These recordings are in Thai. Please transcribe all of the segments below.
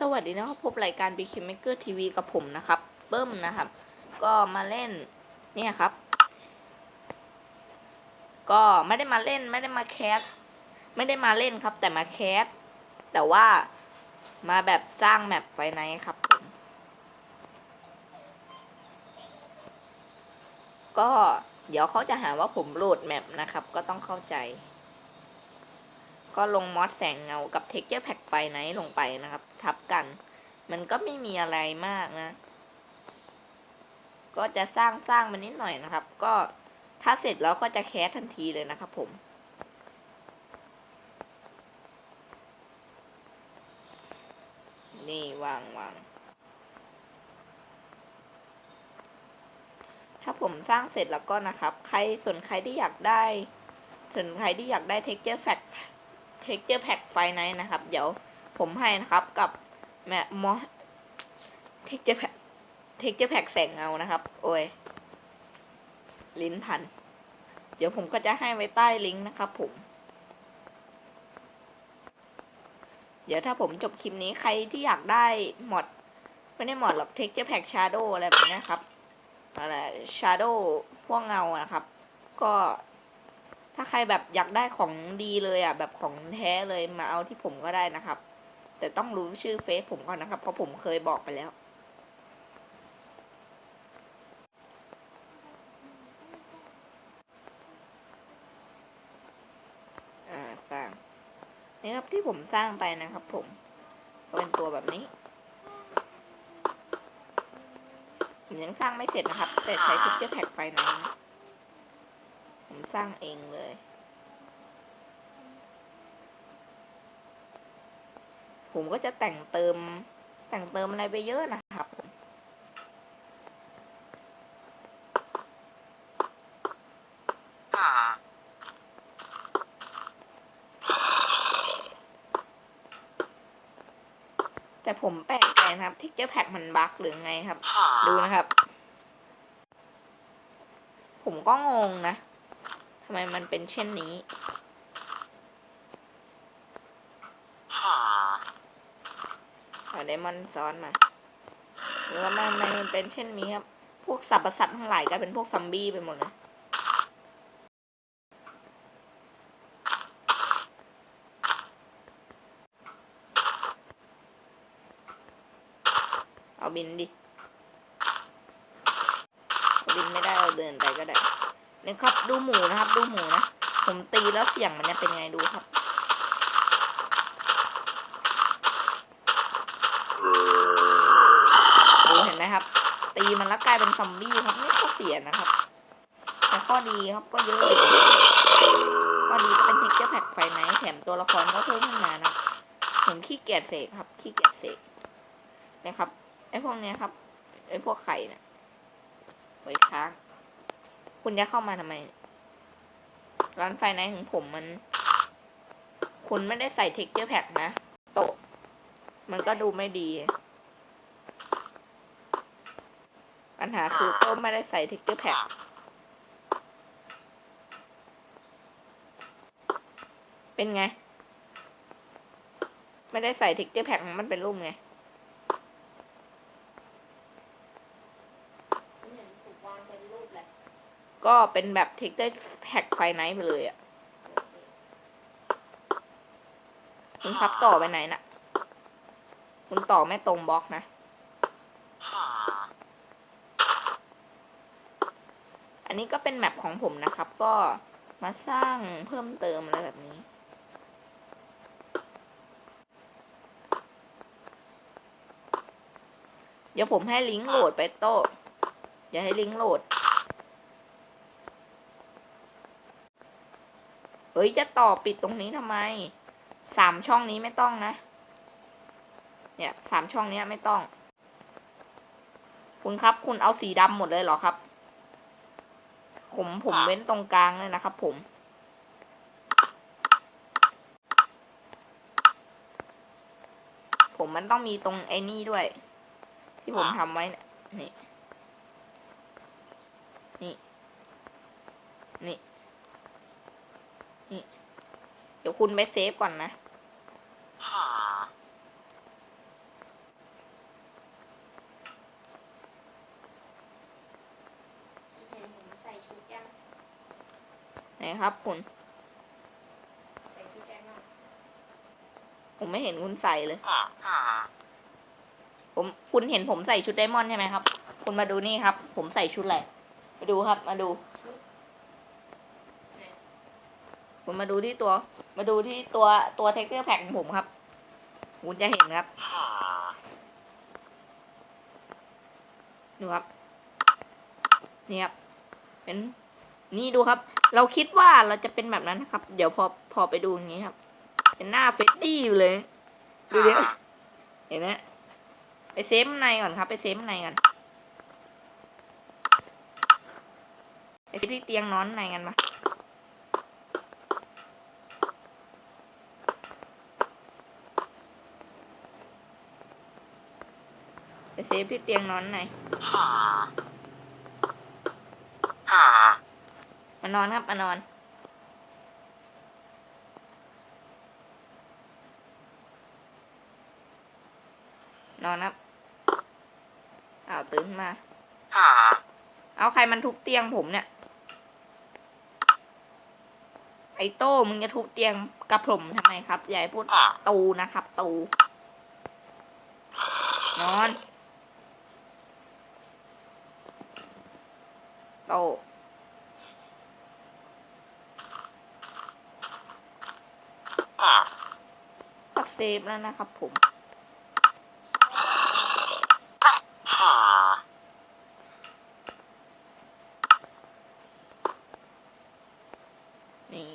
สวัสดีนะครับ พบรายการ Big Maker TV กับผมนะครับเบิ้มนะครับ ก็มาเล่นเนี่ยครับ ก็ไม่ได้มาเล่นไม่ได้มาแคสไม่ได้มาเล่นครับ แต่มาแคสแต่ว่ามาแบบสร้างแมปไฟไนท์ครับผมก็เดี๋ยวเขาจะหาว่าผมโหลดแมปนะครับ ก็ต้องเข้าใจ ก็ลงมอสแสงเงากับ Texture Pack ไฟไนท์ลงไปนะครับ ทับกัน มันก็ไม่มีอะไรมากนะ ก็จะสร้างสร้างมันนิดหน่อยนะครับ ก็ถ้าเสร็จแล้วก็จะแคสทันทีเลยนะครับผมนี่วางวางถ้าผมสร้างเสร็จแล้วก็นะครับ ใครส่วนใครที่อยากได้ส่วนใครที่อยากได้ texture pack texture pack ไฟไนท์นะครับ เดี๋ยว ผมให้นะครับกับแม่มอ texture pack texture pack แสงเงานะครับ โอ้ย ลิ้นพัน เดี๋ยวผมก็จะให้ไว้ใต้ลิงก์นะครับผม เดี๋ยวถ้าผมจบคลิปนี้ใครที่อยากได้หมดไม่ได้หมดหรอก texture pack shadow อะไรแบบนี้ครับอะไร shadow พวกเงาอะนะครับ ก็ถ้าใครแบบอยากได้ของดีเลยอะ แบบของแท้เลยมาเอาที่ผมก็ได้นะครับ แต่ต้องรู้ชื่อเฟซผมก่อนนะครับ เพราะผมเคยบอกไปแล้ว อ่าสร้าง นี่ครับที่ผมสร้างไปนะครับผม เป็นตัวแบบนี้ ผมยังสร้างไม่เสร็จนะครับ แต่ใช้ texture pack ไฟนะ ผมสร้างเองเลย ผมก็จะแต่งเติม แต่งเติมอะไรไปเยอะนะครับแต่ผมแปลกใจนะครับ texture pack มันบั๊กหรือไงครับ ดูนะครับ ผมก็งงนะทำไมมันเป็นเช่นนี้ เอา ไดมอนด์ซ้อนมาหรือว่ามันมันเป็นเช่นนี้ครับ พวกสัตว์ประสัตว์ทั้งหลายกลายเป็นพวกซอมบี้ไปหมดเลยเอาบินดิบินไม่ได้เอาเดินไปก็ได้เนี่ยครับดูหมูนะครับ ดูหมูนะ ผมตีแล้วเสียงมันจะเป็นไงดูครับ ดูเห็นไหมครับ ตีมันแล้วกลายเป็นซอมบี้ครับไม่ข้อเสียนะครับ แต่ข้อดีครับก็เยอะข้อดีก็เป็นเทคเจอร์แพ็กไฟไหนแถมตัวละครก็เพิ่มขึ้นมานะผมขี้เกียจเสกครับขี้เกียจเสกนะครับไอ้พวกเนี้ยครับไอ้พวกไข่เนี่ยไว้ค้างคุณจะเข้ามาทำไม ร้านไฟไหนของผมมัน คุณไม่ได้ใส่เทคเจอร์แพ็กนะโตมันก็ดูไม่ดี ปัญหาคือโต้ไม่ได้ใส่ texture pack เป็นไง ไม่ได้ใส่ texture pack มันเป็นรูปไงก็เป็นแบบ texture pack ไฟไนท์ไปเลยอะ่ะคุณครับต่อไปไหนน่ะ คุณต่อไม่ตรงบล็อกนะ อั นนี้ก็เป็นแมปของผมนะครับ ก็มาสร้างเพิ่มเติมอะไรแบบนี้ เดี๋ยวผมให้ลิงก์โหลดไปโต้อย่าให้ลิงก์โหลดเฮ้ยจะต่อปิดตรงนี้ทำไม สามช่องนี้ไม่ต้องนะ เนี่ยสามช่องนี้ไม่ต้อง คุณครับคุณเอาสีดำหมดเลยเหรอครับ ผมผมเว้นตรงกลางเลยนะครับ ผม ผมมันต้องมีตรงไอ้นี่ด้วย ที่ผมทำไว้เนี่ยนี่ นี่ นี่ นี่ เดี๋ยวคุณไปเซฟก่อนนะ ครับคุณใส่ชุดแดงมากผมไม่เห็นคุณใส่เลย ผมคุณเห็นผมใส่ชุดไดมอนด์ใช่ไหมครับ คุณมาดูนี่ครับ ผมใส่ชุดอะไร มาดูครับ มาดู คุณมาดูที่ตัว มาดูที่ตัวตัวเทคเกอร์แพ็ของผมครับ คุณจะเห็นครับ ดูครับ นี่ครับ เป็น นี่ดูครับ เราคิดว่าเราจะเป็นแบบนั้นนะครับ เดี๋ยวพอพอไปดูอย่างนี้ครับ เป็นหน้าเฟดดี้เลย ดูดิเห็นไหมไปเซฟในก่อนครับ ไปเซฟในก่อนไปเซฟที่เตียงนอนในกันมาไปเซฟที่เตียงนอนใน มานอนครับมานอนนอนครับอ้าวตื่นมา เอาใครมันทุบเตียงผมเนี่ย ไอโต้มึงจะทุบเตียงกับผมทำไมครับยายพูดตูนะครับ ตู นอน โตก็ เซฟแล้วนะครับผม นี่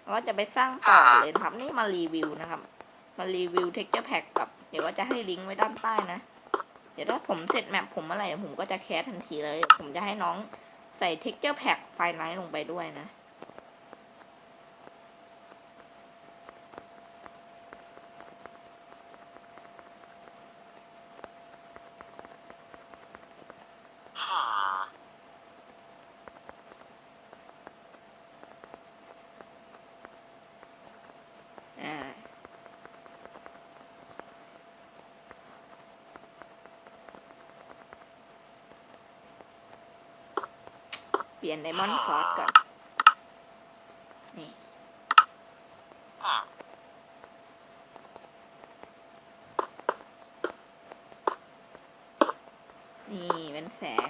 เราก็จะไปสร้างต่อเลยนะครับ นี่มารีวิวนะครับ มารีวิว texture pack กับ เดี๋ยวก็จะให้ลิงก์ไว้ด้านใต้นะ เดี๋ยวถ้าผมเสร็จแมปผมอะไรผมก็จะแคสทันทีเลย ผมจะให้น้องใส่ texture pack ไฟล์ไลท์ลงไปด้วยนะ อ่า เปลี่ยนไดมอนด์คอร์สก่อน นี่ นี่เป็นแสง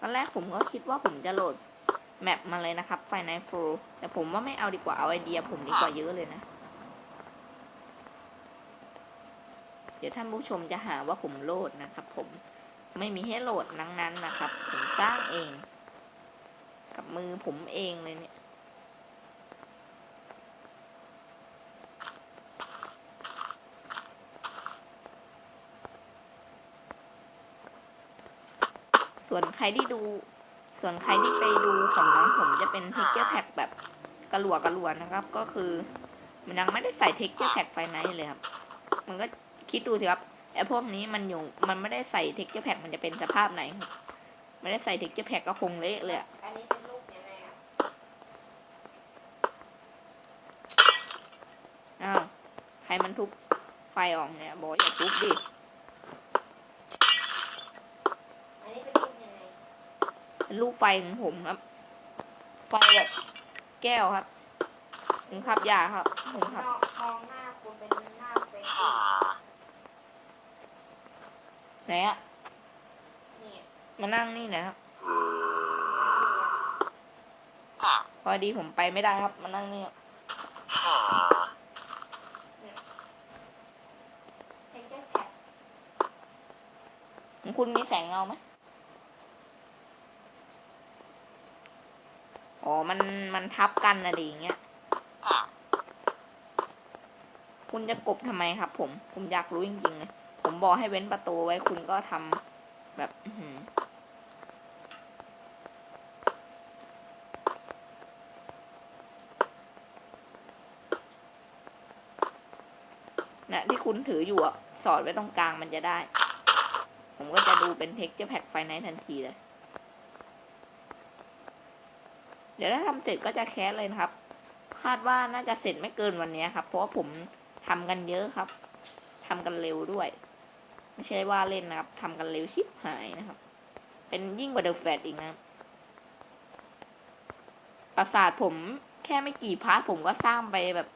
ตอนแรกผมก็คิดว่าผมจะโหลดแมปมาเลยนะครับไฟในฟ l แต่ผมว่าไม่เอาดีกว่าเอาไอเดียผมดีกว่าเยอะเลยนะ เดี๋ยวท่านผู้ชมจะหาว่าผมโหลดนะครับผมไม่มีให้โหลดนั้งนั้นนะครับ ผมสร้างเอง กับมือผมเองเลยเนี่ย ส่วนใครที่ดู ส่วนใครที่ไปดูของน้องผมจะเป็นเทคเจอร์แพ็แบบกระหลัวกระหลวนะครับ ก็คือ มันยังไม่ได้ใส่เทคเจอร์แพ็ไฟไนท์เลยครับ มันก็ คิดดูสิครับไอ้พวกนี้มันอยู่มันไม่ได้ใส่เทคเจอร์แพ็มันจะเป็นสภาพไหนครับไม่ได้ใส่เทคเจอร์แพ็ก็คงเละเลยอะอันนี้เป็นรูปยังไงอะอ้าวใครมันทุบไฟออกเนี่ยบอกอย่าทุบดิอันนี้เป็นรูปยังไงเป็นลูกไฟของผมครับ ไฟแบบแก้วครับผมขับยาครับผมขับมองมองหน้าคุณเป็นหน้าเฟซ ไหนอะมานั่งนี่นะครับพอดีผมไปไม่ได้ครับ มานั่งนี่คุณมีแสงเงาไหมอ๋อ มัน มันทับกันนะดีอย่างเงี้ย คุณจะกบทำไมครับผม ผมอยากรู้จริงๆเลย ผมบอกให้เว้นประตูไว้คุณก็ทำแบบอืนะที่คุณถืออยู่อะ สอดไว้ตรงกลางมันจะได้ ผมก็จะดูเป็นเท็กเจอร์แพ็กไฟในทันทีเลย เดี๋ยวถ้าทำเสร็จก็จะแคสเลยนะครับ คาดว่าน่าจะเสร็จไม่เกินวันนี้ครับ เพราะว่าผมทำกันเยอะครับทำกันเร็วด้วย ไม่ใช่ว่าเล่นนะครับทำกันเร็วชิบหายนะครับ เป็นยิ่งกว่าเดอะแฟตอีกนะปราสาทผมแค่ไม่กี่พาร์ทผมก็สร้างไปแบบ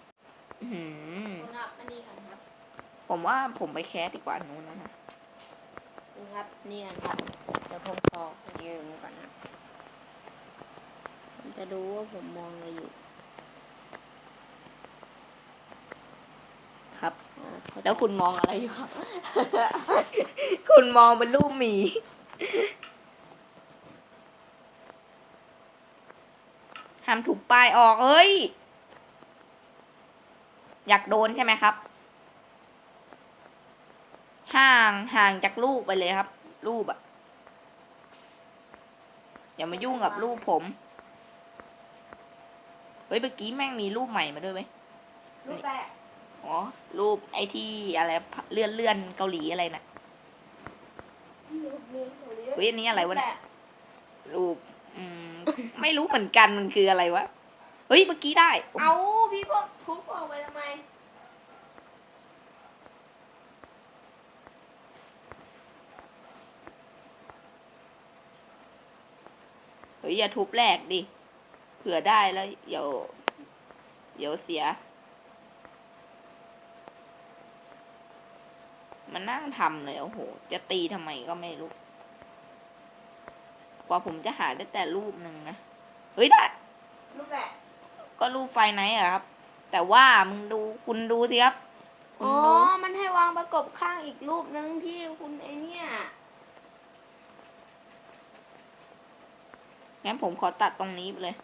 หืมผมว่าผมไปแคสดีกว่านู้นนะฮะคุณครับนี่กันครับ เดี๋ยวผมขอยืมก่อนนะ ผมจะดูว่าผมมองอะไรอยู่ ครับ อ่าเข้าใจ แล้วคุณมองอะไรอยู่ครับคุณมองเป็นรูปหมี ห้ามถูกป้ายออก เอ้ย อยากโดนใช่ไหมครับ ห่างห่างจากรูปไปเลยครับ รูปอะอย่ามายุ่งกับรูปผม เฮ้ย เมื่อกี้แม่งมีรูปใหม่มาด้วยไหมรูปแรก อ๋อรูปไอที่อะไรเลื่อนเลื่อนๆเกาหลีอะไรนะรูปนี้เฮ้ยอันนี้อะไรวะเนี่ยแรกรูปอืมไม่รู้เหมือนกันมันคืออะไรวะ เฮ้ยเมื่อกี้ได้ เอาพี่พวกทุบออกไปทำไมเฮ้ยอย่าทุบแรกดิ เผื่อได้แล้ว เดี๋ยว เดี๋ยวเสีย มันนั่งทำเลยโอ้โห จะตีทำไมก็ไม่รู้ กว่าผมจะหาได้แต่รูปหนึ่งนะ เฮ้ยได้ รูปแรกก็รูปไฟไหนอะครับ แต่ว่ามึงดูคุณดูสิครับคุอ๋ณอดูมันให้วางประกบข้างอีกรูปนึงที่คุณไอเนี่ยงั้นผมขอตัดตรงนี้ไปเลย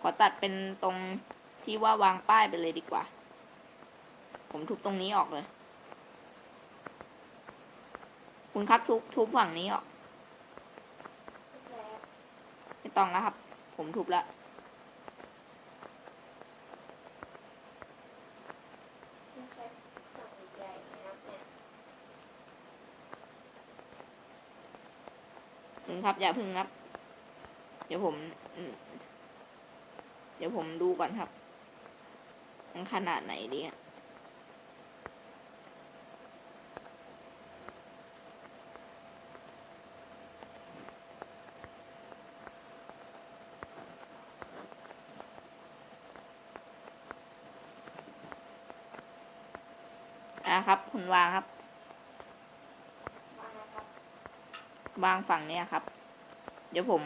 ขอตัดเป็นตรงที่ว่าวางป้ายไปเลยดีกว่า ผมทุบตรงนี้ออกเลย คุณครับทุบทุบฝั่งนี้ออกไม่ต้องแล้วครับ ผมทุบแล้วไม่ใช่ฝั่งใหญ่นะคุณครับ อย่าพึ่งครับ เดี๋ยวผม เดี๋ยวผมดูก่อนครับ ขนาดไหนดีอะ ครับ คุณวางครับวางนะครับ วางฝั่งเนี้ยครับ เดี๋ยวผม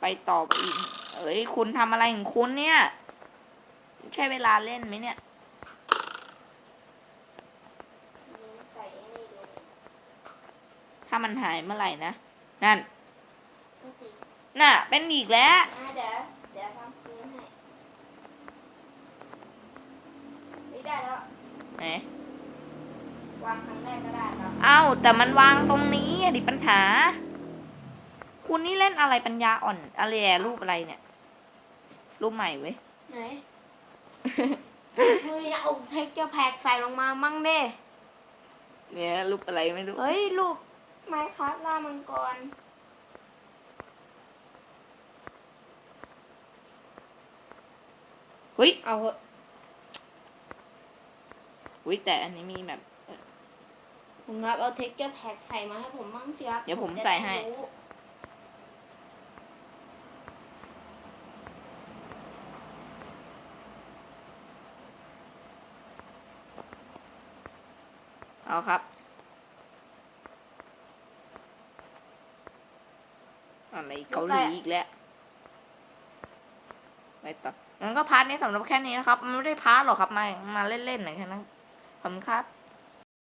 ไปต่อไปอีก เอ้ย คุณทำอะไรของคุณเนี่ย ใช่เวลาเล่นไหมเนี่ยนี่ใส่ไอ้นี่ดูถ้ามันหายเมื่อไหร่นะ นั่นนี่จริงน่ะ เป็นอีกแล้วอะเดี๋ยวเดี๋ยวทำคืนให้นี่ได้แล้วไหน วางครั้งแรกก็ได้ครับเอ้าแต่มันวางตรงนี้อะดิปัญหา คุณนี่เล่นอะไรปัญญาอ่อนอะไรอะรูปอะไรเนี่ย รูปใหม่เว้ย ไหน เฮ้ยเอาเทคเจอร์แพ็กใส่ลงมามั่งเด้เนี่ยรูปอะไรไม่รู้ เฮ้ยรูปไม้คัสล่ามังกร เฮ้ยเอาเหอะเฮ้ยแต่อันนี้มีแบบ ผมครับเอาเทคเจอร์แพ็กใส่มาให้ผมมั่งสิครับเดี๋ยวผมจะใส่ให้รู้เอาครับอะไรเกาหลีอีกแล้วไปต่องั้นก็พาร์ทนี้สำหรับแค่นี้นะครับ มันไม่ได้พาร์ทหรอกครับมามาเล่นๆหน่อยแค่นั้นขอบคุณครับ